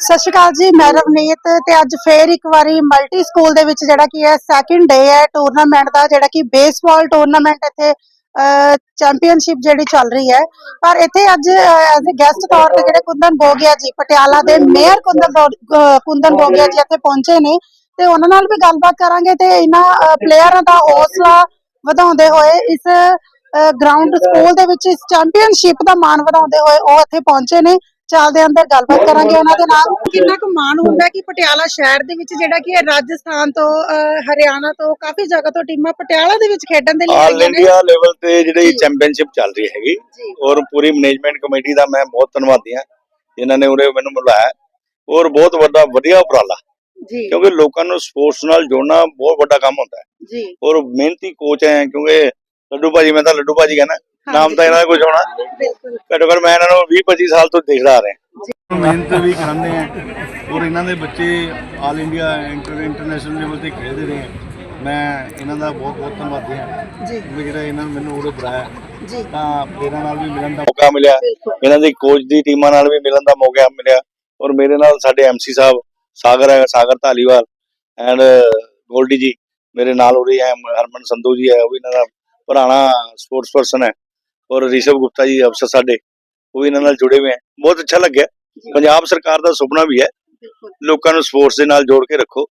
ਸਤਿ ਸ਼੍ਰੀ ਅਕਾਲ ਜੀ, ਮੈਂ ਰਵਨੀਤ ਤੇ ਅੱਜ ਫੇਰ ਇੱਕ ਵਾਰੀ ਮਲਟੀ ਸਕੂਲ ਦੇ ਵਿੱਚ ਜਿਹੜਾ ਕੀ ਹੈ ਸੈਕਿੰਡ ਡੇ ਹੈ ਟੂਰਨਾਮੈਂਟ ਦਾ, ਜਿਹੜਾ ਕਿ ਬੇਸਬਾਲ ਟੂਰਨਾਮੈਂਟ ਇੱਥੇ ਚੈਂਪੀਅਨਸ਼ਿਪ ਜਿਹੜੀ ਚੱਲ ਰਹੀ ਹੈ। ਪਰ ਇੱਥੇ ਅੱਜ ਐਜ਼ ਅ ਗੈਸਟ ਤੌਰ ਤੇ ਜਿਹੜੇ ਕੁੰਦਨ ਬੋਗਿਆ ਜੀ, ਪਟਿਆਲਾ ਦੇ ਮੇਅਰ ਕੁੰਦਨ ਕੁੰਦਨ ਬੋਗਿਆ ਜੀ ਇੱਥੇ ਪਹੁੰਚੇ ਨੇ ਤੇ ਉਹਨਾਂ ਨਾਲ ਵੀ ਗੱਲਬਾਤ ਕਰਾਂਗੇ ਤੇ ਇਹਨਾਂ ਪਲੇਅਰਾਂ ਦਾ ਹੌਸਲਾ ਵਧਾਉਂਦੇ ਹੋਏ ਇਸ ਗਰਾਊਂਡ ਸਕੂਲ ਦੇ ਵਿੱਚ ਇਸ ਚੈਂਪੀਅਨਸ਼ਿਪ ਦਾ ਮਾਣ ਵਧਾਉਂਦੇ ਹੋਏ ਉਹ ਇੱਥੇ ਪਹੁੰਚੇ ਨੇ। ਚੱਲਦੇ ਅੰਦਰ ਗੱਲਬਾਤ ਕਰਾਂਗੇ ਉਹਨਾਂ ਦੇ ਨਾਲ। ਕਿੰਨਾ ਕੁ ਮਾਣ ਹੁੰਦਾ ਕਿ ਪਟਿਆਲਾ ਸ਼ਹਿਰ ਦੇ ਵਿੱਚ ਜਿਹੜਾ ਕਿ ਇਹ ਰਾਜਸਥਾਨ ਤੋਂ ਹਰਿਆਣਾ ਤੋਂ ਕਾਫੀ ਜਗ੍ਹਾ ਤੋਂ ਟੀਮਾਂ ਪਟਿਆਲਾ ਦੇ ਵਿੱਚ ਖੇਡਣ ਦੇ ਲਈ ਆਲ ਆਈਆਂ ਨੇ। ਇੰਡੀਆ ਲੈਵਲ ਤੇ ਜਿਹੜੀ। ਚੈਂਪੀਅਨਸ਼ਿਪ ਚੱਲ ਰਹੀ ਹੈਗੀ। ਔਰ ਪੂਰੀ ਮੈਨੇਜਮੈਂਟ ਕਮੇਟੀ ਦਾ ਮੈਂ ਬਹੁਤ ਧੰਨਵਾਦੀ ਹਾਂ ਜਿਨ੍ਹਾਂ ਨੇ ਉਰੇ ਮੈਨੂੰ ਬੁਲਾਇਆ ਔਰ ਬਹੁਤ ਵੱਡਾ ਵਧੀਆ ਉਪਰਾਲਾ। ਜੀ। ਕਿਉਂਕਿ ਲੋਕਾਂ ਨੂੰ ਸਪੋਰਟਸ ਨਾਲ ਜੋੜਨਾ ਬਹੁਤ ਵੱਡਾ ਕੰਮ ਹੁੰਦਾ ਹੈ। ਜੀ। ਔਰ ਮਿਹਨਤੀ ਕੋਚ ਹੈ ਕਿਉਂਕਿ ਲੱਡੂ ਭਾਜੀ ਮੈਂ ਤਾਂ ਲੱਡੂ ਭਾਜੀ ਕਹਿੰਦਾ ਨਾਮ ਤਾਂ ਇਹਨਾਂ ਦਾ ਕੁਝ ਹੋਣਾ। ਬਿਲਕੁਲ। ਘੱਟੋ ਘੱਟ ਮੈਂ ਇਹਨਾਂ ਨੂੰ 20 25 ਸਾਲ ਤੋਂ ਦੇਖਦਾ ਆ ਰਿਹਾ। ਮਿਹਨਤ ਵੀ ਕਰਾਉਂਦੇ ਆ ਔਰ ਇਹਨਾਂ ਦੇ ਬੱਚੇ all India inter international level ਤੇ ਖੇਡਦੇ ਰਹੇ ਆ। ਮੈਂ ਇਹਨਾਂ ਦਾ ਬਹੁਤ ਬਹੁਤ ਧੰਨਵਾਦੀ ਹਾਂ। ਜੀ। ਜਿਹੜਾ ਇਹਨਾਂ ਨੇ ਮੈਨੂੰ ਉਰੇ ਬੁਲਾਇਆ। ਜੀ। ਤਾਂ ਇਹਨਾਂ ਨਾਲ ਵੀ ਮਿਲਣ ਦਾ ਮੌਕਾ ਮਿਲਿਆ। ਇਹਨਾਂ ਦੀ ਕੋਚ ਦੀ ਟੀਮਾਂ ਨਾਲ ਵੀ ਮਿਲਣ ਦਾ ਮੌਕਾ ਮਿਲਿਆ। ਔਰ ਮੇਰੇ ਨਾਲ ਸਾਡੇ ਐਮਸੀ ਸਾਹਿਬ ਸਾਗਰ ਹੈ ਸਾਗਰ ਧਾਲੀਵਾਲ ਐਂਡ ਗੋਲਡੀ ਜੀ। ਮੇਰੇ ਨਾਲ ਹੋ ਰਹੀ ਹੈ ਹਰਮਨ ਸੰਧੂ ਜੀ ਹੈ ਉਹ ਵੀ ਇਹਨਾਂ ਦਾ ਪੁਰਾਣਾ ਸਪੋਰਟਸ ਪਰਸਨ ਹੈ ਔਰ ਰਿਸ਼ਵ ਗੁਪਤਾ ਜੀ ਅਫਸਰ ਸਾਡੇ ਉਹ ਵੀ ਇਹਨਾਂ ਨਾਲ ਜੁੜੇ ਹੋਏ ਹੈ ਬਹੁਤ ਅੱਛਾ ਲੱਗਿਆ। ਪੰਜਾਬ ਸਰਕਾਰ ਦਾ ਸੁਪਨਾ ਵੀ ਹੈ। ਲੋਕਾਂ ਨੂੰ ਸਪੋਰਟਸ ਦੇ ਨਾਲ ਜੋੜ ਕੇ ਰੱਖੋ।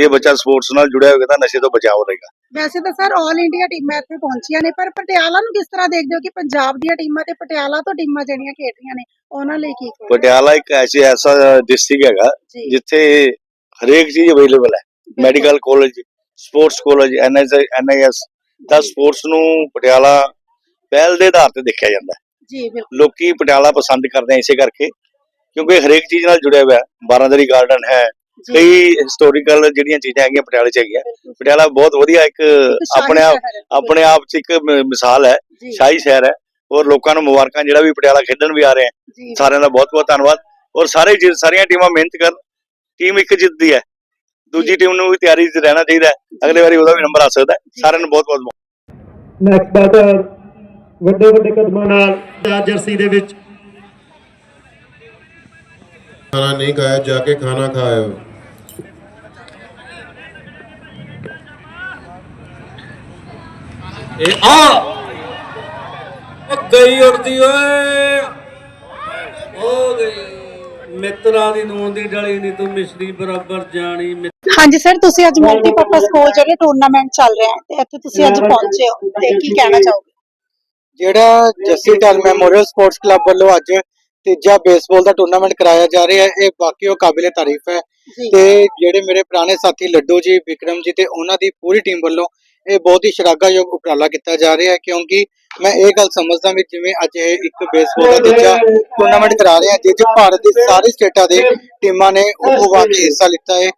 ਇਹ ਬੱਚਾ ਸਪੋਰਟਸ ਨਾਲ ਜੁੜਿਆ ਹੋਵੇਗਾ ਤਾਂ ਨਸ਼ੇ ਤੋਂ ਬਚਾਅ ਰਹੇਗਾ ਵੈਸੇ ਤਾਂ ਸਰ 올 ਇੰਡੀਆ ਟੀਮਾਂ ਇੱਥੇ ਪਹੁੰਚੀਆਂ ਨੇ ਪਰ ਪਟਿਆਲਾ ਨੂੰ ਕਿਸ ਤਰ੍ਹਾਂ ਦੇਖਦੇ ਹੋ ਕਿ ਪੰਜਾਬ ਦੀਆਂ ਟੀਮਾਂ ਤੇ ਪਟਿਆਲਾ ਤੋਂ ਟੀਮਾਂ ਜਿਹੜੀਆਂ ਖੇਡ ਰਹੀਆਂ ਨੇ ਉਹਨਾਂ ਲਈ ਕੀ ਕਹੋਗੇ? ਪਟਿਆਲਾ ਇੱਕ ਐਸੀ ਐਸਾ ਡਿਸਟ੍ਰਿਕਟ ਹੈਗਾ ਜਿੱਥੇ ਹਰੇਕ ਚੀਜ਼ ਅਵੇਲੇਬਲ ਹੈ। Medical college sports college NS NIS ਦਾ ਸਪੋਰਟਸ ਨੂੰ ਪਟਿਆਲਾ ਪਹਿਲ ਦੇ ਆਧਾਰ ਤੇ ਦੇਖਿਆ ਜਾਂਦਾ ਹੈ। ਜੀ ਬਿਲਕੁਲ। ਲੋਕੀ ਪਟਿਆਲਾ ਪਸੰਦ ਕਰਦੇ ਆ ਇਸੇ ਕਰਕੇ ਕਿਉਂਕਿ ਹਰੇਕ ਚੀਜ਼ ਨਾਲ ਜੁੜਿਆ ਹੋਇਆ ਹੈ। ਬਾਰਾਦਰੀ ਗਾਰਡਨ ਹੈ ਕਈ ਹਿਸਟੋਰੀਕਲ ਜਿਹੜੀਆਂ ਚੀਜ਼ਾਂ ਹੈਗੀਆਂ ਪਟਿਆਲੇ 'ਚ ਹੈਗੀਆਂ। ਪਟਿਆਲਾ ਬਹੁਤ ਵਧੀਆ ਇੱਕ ਆਪਣੇ ਆਪ ਆਪਣੇ ਆਪ 'ਚ ਇੱਕ ਮਿਸਾਲ ਹੈ ਸ਼ਾਹੀ ਸ਼ਹਿਰ ਹੈ। ਔਰ ਲੋਕਾਂ ਨੂੰ ਮੁਬਾਰਕਾਂ ਜਿਹੜਾ ਵੀ ਪਟਿਆਲਾ ਖੇਡਣ ਵੀ ਆ ਰਹੇ ਸਾਰਿਆਂ ਦਾ ਬਹੁਤ ਬਹੁਤ ਧੰਨਵਾਦ। ਔਰ ਸਾਰੇ ਸਾਰੀਆਂ ਟੀਮਾਂ ਮਿਹਨਤ ਕਰਨ। ਟੀਮ ਇੱਕ ਜਿੱਤਦੀ ਹੈ। ਦੂਜੀ ਟੀਮ ਨੂੰ ਵੀ ਤਿਆਰੀ 'ਚ ਰਹਿਣਾ ਚਾਹੀਦਾ ਹੈ। ਅਗਲੇ ਵਾਰੀ ਉਹਦਾ ਵੀ ਨੰਬਰ ਆ ਸਕਦਾ ਸਾਰਿਆਂ ਨੂੰ ਬਹੁਤ ਬਹੁਤ ਨੈਕਸਟ ਬੈਟਰ ਵੱਡੇ ਵੱਡੇ ਕਦਮਾਂ ਨਾਲ ਜਰਸੀ ਦੇ ਵਿੱਚ। ਖਾਣਾ ਨਹੀਂ ਖਾਇਆ ਜਾ ਕੇ ਖਾਣਾ ਖਾਇਓ। ਇਹ ਆ। ਉਹ ਗਈ ਉੜਦੀ ਓਏ। ਮਿੱਤਰਾਂ ਦੀ ਨੂਨ ਦੀ ਡਲੀ ਨਹੀਂ ਤੂੰ ਮਿਸ਼ਰੀ ਬਰਾਬਰ ਜਾਣੀ। ਹਾਂਜੀ ਸਰ ਤੁਸੀਂ ਅੱਜ ਮਲਟੀਪਰਪਸ ਸਕੂਲ ਜਿਹੜੇ ਟੂਰਨਾਮੈਂਟ ਚੱਲ ਰਿਹਾ ਹੈ ਤੇ ਇੱਥੇ ਤੁਸੀਂ ਅੱਜ ਪਹੁੰਚੇ ਹੋ ਤੇ ਕੀ ਕਹਿਣਾ ਚਾਹੋਗੇ? ਜਿਹੜਾ ਜੱਸੀ ਢਾਲ ਮੈਮੋਰੀਅਲ ਸਪੋਰਟਸ ਕਲੱਬ ਵੱਲੋਂ ਅੱਜ ਤੀਜਾ ਬੇਸਬਾਲ ਦਾ ਟੂਰਨਾਮੈਂਟ ਕਰਾਇਆ ਜਾ ਰਿਹਾ ਹੈ ਇਹ ਵਾਕਈ ਉਹ ਕਾਬਿਲੇ ਤਾਰੀਫ ਹੈ। ਤੇ ਜਿਹੜੇ ਮੇਰੇ ਪੁਰਾਣੇ ਸਾਥੀ ਲੱਡੂ ਜੀ ਵਿਕਰਮ ਜੀ ਤੇ ਉਹਨਾਂ ਦੀ ਪੂਰੀ ਟੀਮ ਵੱਲੋਂ ਇਹ ਬਹੁਤ ਹੀ ਸ਼ਲਾਘਾਯੋਗ ਉਪਰਾਲਾ ਕੀਤਾ ਜਾ ਰਿਹਾ ਹੈ ਕਿਉਂਕਿ ਮੈਂ ਇਹ ਗੱਲ ਸਮਝਦਾ ਵੀ ਜਿਵੇਂ ਅੱਜ ਇਹ ਇੱਕ ਬੇਸਬਾਲ ਦਾ ਤੀਜਾ ਟੂਰਨਾਮੈਂਟ ਕਰਾ ਰਹੇ ਹਾਂ, ਜਿਸ 'ਚ ਭਾਰਤ ਦੇ ਸਾਰੇ ਸਟੇਟਾਂ ਦੇ ਟੀਮਾਂ ਨੇ ਉਹ ਆ ਕੇ ਹਿੱਸਾ ਲਿੱਤਾ ਹੈ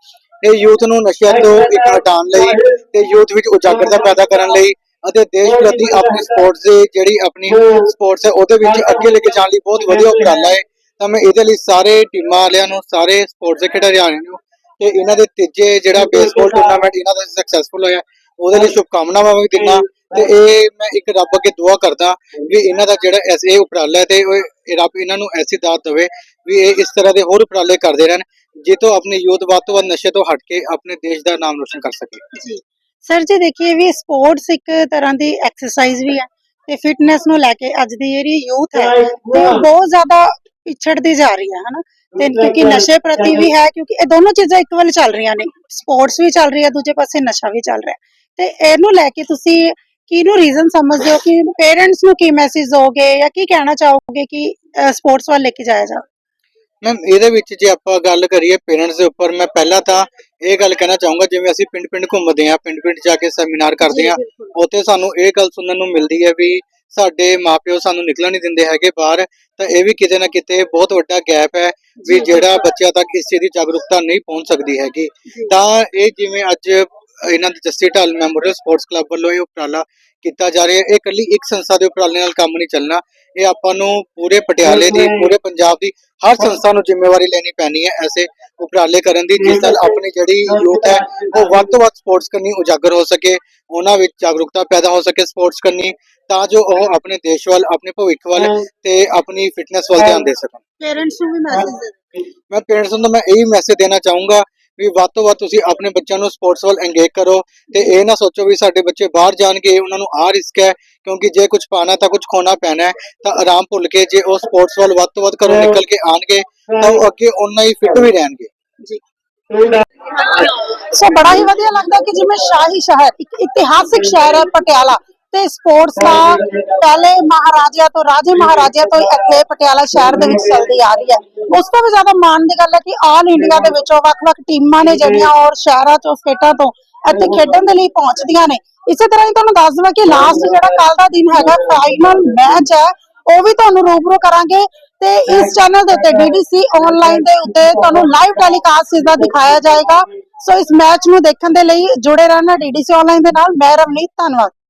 ਇਹ ਯੂਥ ਨੂੰ ਨਸ਼ਿਆਂ ਤੋਂ ਇੱਕ ਹਟਾਉਣ ਲਈ ਤੇ ਯੂਥ ਵਿੱਚ ਉਜਾਗਰਤਾ ਪੈਦਾ ਕਰਨ ਲਈ ਅਤੇ ਦੇਸ਼ ਪ੍ਰਤੀ ਆਪਣੀ ਸਪੋਰਟਸ ਦੀ ਜਿਹੜੀ ਆਪਣੀ ਸਪੋਰਟਸ ਹੈ, ਉਹਦੇ ਵਿੱਚ ਅੱਗੇ ਲੈ ਕੇ ਜਾਣ ਲਈ ਬਹੁਤ ਵਧੀਆ ਉਪਰਾਲਾ ਹੈ ਤਾਂ ਮੈਂ ਇਹਦੇ ਲਈ ਸਾਰੇ ਟੀਮਾਂ ਵਾਲਿਆਂ ਨੂੰ, ਸਾਰੇ ਸਪੋਰਟਸ ਦੇ ਖਿਡਾਰੀਆਂ ਨੂੰ ਤੇ ਇਹਨਾਂ ਦੇ ਤੀਜੇ ਜਿਹੜਾ ਬੇਸਬਾਲ ਟੂਰਨਾਮੈਂਟ ਇਹਨਾਂ ਦਾ ਸਕਸੈਸਫੁਲ ਹੋਇਆ, ਉਹਦੇ ਲਈ ਸ਼ੁਭਕਾਮਨਾਵਾਂ ਵੀ ਦਿੰਦਾ। ਤੇ ਇਹ ਮੈਂ ਇੱਕ ਰੱਬ ਅੱਗੇ ਦੁਆ ਕਰਦਾ ਵੀ ਇਹਨਾਂ ਦਾ ਜਿਹੜਾ ਐਸ- ਉਪਰਾਲਾ ਤੇ ਇਹ ਰੱਬ ਇਹਨਾਂ ਨੂੰ ਐਸੀ ਦਾਤ ਦੇਵੇ ਵੀ ਇਹ ਇਸ ਤਰ੍ਹਾਂ ਦੇ ਹੋਰ ਉਪਰਾਲੇ ਕਰਦੇ ਰਹਿਣ ਜਿੱਤੋਂ ਆਪਣੀ ਯੂਥ ਵੱਧ ਤੋਂ ਵੱਧ ਨਸ਼ੇ ਤੋਂ ਹਟ ਕੇ ਆਪਣੇ ਦੇਸ਼ ਦਾ ਨਾਮ ਰੋਸ਼ਨ ਕਰ ਸਕੇ ਜੀ। ਸਰ ਜੀ, ਦੇਖੀਏ ਵੀ ਸਪੋਰਟਸ ਇੱਕ ਤਰ੍ਹਾਂ ਦੀ ਐਕਸਰਸਾਈਜ਼ ਵੀ ਹੈ ਤੇ ਫਿਟਨੈਸ ਨੂੰ ਲੈ ਕੇ ਅੱਜ ਦੀ ਜਿਹੜੀ ਯੂਥ ਹੈ, ਤੇ ਬਹੁਤ ਜ਼ਿਆਦਾ ਪਿਛੜਦੀ ਜਾ ਰਹੀ ਹੈ, ਹਨਾ? ਤੇ ਕਿਉਂਕਿ ਨਸ਼ੇ ਪ੍ਰਤੀ ਵੀ ਹੈ, ਕਿਉਂਕਿ ਇਹ ਦੋਨੋਂ ਚੀਜ਼ਾਂ ਇੱਕ ਵੱਲ ਚੱਲ ਰਹੀਆਂ ਨੇ। ਸਪੋਰਟਸ ਵੀ ਚੱਲ ਰਹੀ ਹੈ, ਦੂਜੇ ਪਾਸੇ ਨਸ਼ਾ ਵੀ ਚੱਲ ਰਿਹਾ ਤੇ ਇਹਨੂੰ ਲੈ ਕੇ ਤੁਸੀਂ ਕਿਹਨੂੰ ਰੀਜ਼ਨ ਸਮਝਦੇ ਹੋ? ਕਿ ਪੇਰੈਂਟਸ ਨੂੰ ਕੀ ਮੈਸੇਜ ਦੋਗੇ ਜਾਂ ਕੀ ਕਹਿਣਾ ਚਾਹੋਗੇ ਕਿ ਸਪੋਰਟਸ ਵੱਲ ਲੈ ਕੇ ਜਾਇਆ ਜਾਵੇ? ਮੈਮ ਇਹਦੇ ਵਿੱਚ ਜੇ ਆਪਾਂ ਗੱਲ ਕਰੀਏ ਪੇਰੈਂਟਸ ਦੇ ਉੱਪਰ ਮੈਂ ਪਹਿਲਾਂ ਤਾਂ ਇਹ ਗੱਲ ਕਹਿਣਾ ਚਾਹੂੰਗਾ ਜਿਵੇਂ ਅਸੀਂ ਪਿੰਡ-ਪਿੰਡ ਘੁੰਮਦੇ ਆ ਪਿੰਡ-ਪਿੰਡ ਜਾ ਕੇ ਸੈਮੀਨਾਰ ਕਰਦੇ ਆ ਉੱਥੇ ਸਾਨੂੰ ਇਹ ਗੱਲ ਸੁਣਨ ਨੂੰ ਮਿਲਦੀ ਹੈ ਵੀ ਸਾਡੇ ਮਾਪਿਓ ਸਾਨੂੰ ਨਿਕਲਣ ਨਹੀਂ ਦਿੰਦੇ ਹੈਗੇ ਬਾਹਰ ਤਾਂ ਇਹ ਵੀ ਕਿਤੇ ਨਾ ਕਿਤੇ ਬਹੁਤ ਵੱਡਾ ਗੈਪ ਹੈ ਵੀ ਜਿਹੜਾ ਬੱਚਿਆਂ ਤੱਕ ਇਸ ਚੀਜ਼ ਦੀ ਜਾਗਰੂਕਤਾ ਨਹੀਂ ਪਹੁੰਚ ਸਕਦੀ ਹੈਗੀ। ਤਾਂ ਇਹ ਜਿਵੇਂ ਅੱਜ ਇਹਨਾਂ ਦੇ ਜੱਸੀ ਢਾਲ ਮੈਮੋਰੀਅਲ ਸਪੋਰਟਸ ਕਲੱਬ ਵੱਲੋਂ ਇਹ ਉਪਰਾਲਾ ਕੀਤਾ ਜਾ ਰਿਹਾ ਹੈ। ਇਹ ਇਕੱਲੀ ਇੱਕ ਸੰਸਥਾ ਦੇ ਉਪਰਾਲੇ ਨਾਲ ਕੰਮ ਨਹੀਂ ਚੱਲਣਾ। ਇਹ ਆਪਾਂ ਨੂੰ ਪੂਰੇ ਪਟਿਆਲੇ ਦੀ ਪੂਰੇ ਪੰਜਾਬ ਦੀ ਹਰ ਸੰਸਥਾ ਨੂੰ ਜ਼ਿੰਮੇਵਾਰੀ ਲੈਣੀ ਪੈਣੀ ਹੈ ਐਸੇ ਉਪਰਾਲੇ ਕਰਨ ਦੀ ਜਿਸ ਨਾਲ ਆਪਣੀ ਜਿਹੜੀ ਯੂਥ ਹੈ ਉਹ ਵੱਧ ਤੋਂ ਵੱਧ ਸਪੋਰਟਸ ਕਰਨੀ ਉਜਾਗਰ ਹੋ ਸਕੇ ਉਹਨਾਂ ਵਿੱਚ ਜਾਗਰੂਕਤਾ ਪੈਦਾ ਹੋ ਸਕੇ ਸਪੋਰਟਸ ਕਰਨੀ ਤਾਂ ਜੋ ਉਹ ਆਪਣੇ ਦੇਸ਼ ਵੱਲ ਆਪਣੇ ਭਵਿੱਖ ਵੱਲ ਤੇ ਆਪਣੀ ਫਿਟਨੈਸ ਵੱਲ ਧਿਆਨ ਦੇ ਸਕਣ। ਪੇਰੈਂਟਸ ਨੂੰ ਵੀ ਮੈਸੇਜ ਦੇ ਮੈਂ ਪੇਰੈਂਟਸ ਨੂੰ ਮੈਂ ਇਹੀ ਮੈਸੇਜ ਦੇਣਾ ਚਾਹੂੰਗਾ ਵੀ ਵੱਧ ਤੋਂ ਵੱਧ ਤੁਸੀਂ ਆਪਣੇ ਬੱਚਿਆਂ ਨੂੰ ਸਪੋਰਟਸ ਵੱਲ ਇੰਗੇਜ ਕਰੋ ਤੇ ਇਹ ਨਾ ਸੋਚੋ ਵੀ ਸਾਡੇ ਬੱਚੇ ਬਾਹਰ ਜਾਣਗੇ ਉਹਨਾਂ ਨੂੰ ਆ ਰਿਸਕ ਹੈ ਕਿਉਂਕਿ ਜੇ ਕੁਝ ਪਾਣਾ ਤਾਂ ਕੁਝ ਖੋਣਾ ਪੈਣਾ ਹੈ ਤਾਂ ਆਰਾਮ ਭੁੱਲ ਕੇ ਜੇ ਉਹ ਸਪੋਰਟਸ ਵੱਲ ਵੱਧ ਤੋਂ ਵੱਧ ਘਰੋਂ ਨਿਕਲ ਕੇ ਆਣਗੇ ਤਾਂ ਉਹ ਅੱਗੇ ਉਨਾ ਹੀ ਫਿੱਟ ਵੀ ਰਹਿਣਗੇ। ਸੋ ਬੜਾ ਹੀ ਵਧੀਆ ਲੱਗਦਾ ਕਿ ਜਿਵੇਂ ਸ਼ਾਹੀ ਸ਼ਹਿਰ ਇੱਕ ਇਤਿਹਾਸਿਕ ਸ਼ਹਿਰ ਹੈ ਪਟਿਆਲਾ। ਤੇ ਸਪੋਰਟਸ ਦਾ ਪਹਿਲੇ ਮਹਾਰਾਜਿਆਂ ਤੋਂ, ਰਾਜੇ ਮਹਾਰਾਜਿਆਂ ਤੋਂ ਇੱਥੇ ਪਟਿਆਲਾ ਸ਼ਹਿਰ ਦੇ ਵਿੱਚ ਚੱਲਦੀ ਆ ਰਹੀ ਹੈ। ਉਸ ਤੋਂ ਵੀ ਜ਼ਿਆਦਾ ਮਾਣ ਦੀ ਗੱਲ ਹੈ ਕਿ ਆਲ ਇੰਡੀਆ ਦੇ ਵਿੱਚੋਂ ਵੱਖ-ਵੱਖ ਟੀਮਾਂ ਨੇ ਜਿਹੜੀਆਂ ਔਰ ਸ਼ਹਿਰਾਂ ਤੋਂ ਸਟੇਟਾਂ ਤੋਂ ਇੱਥੇ ਖੇਡਣ ਦੇ ਲਈ ਪਹੁੰਚਦੀਆਂ ਨੇ। ਇਸੇ ਤਰ੍ਹਾਂ ਹੀ ਤੁਹਾਨੂੰ ਦੱਸ ਦਵਾਂ ਕਿ ਲਾਸਟ ਜਿਹੜਾ ਕੱਲ ਦਾ ਦਿਨ ਹੈਗਾ ਫਾਈਨਲ ਮੈਚ ਹੈ, ਉਹ ਵੀ ਤੁਹਾਨੂੰ ਰੂਬਰੂ ਕਰਾਂਗੇ। ਤੇ ਇਸ ਚੈਨਲ ਦੇ ਉੱਤੇ DDC ਆਨਲਾਈਨ ਦੇ ਉੱਤੇ ਤੁਹਾਨੂੰ ਲਾਈਵ ਟੈਲੀਕਾਸਟ ਇਸ ਦਾ ਦਿਖਾਇਆ ਜਾਏਗਾ। ਸੋ ਇਸ ਮੈਚ ਨੂੰ ਦੇਖਣ ਦੇ ਲਈ ਜੁੜੇ ਰਹਿਣਾ DDC ਆਨਲਾਈਨ ਦੇ ਨਾਲ। ਮੈਂ ਰਵਨੀਤ, ਧੰਨਵਾਦ।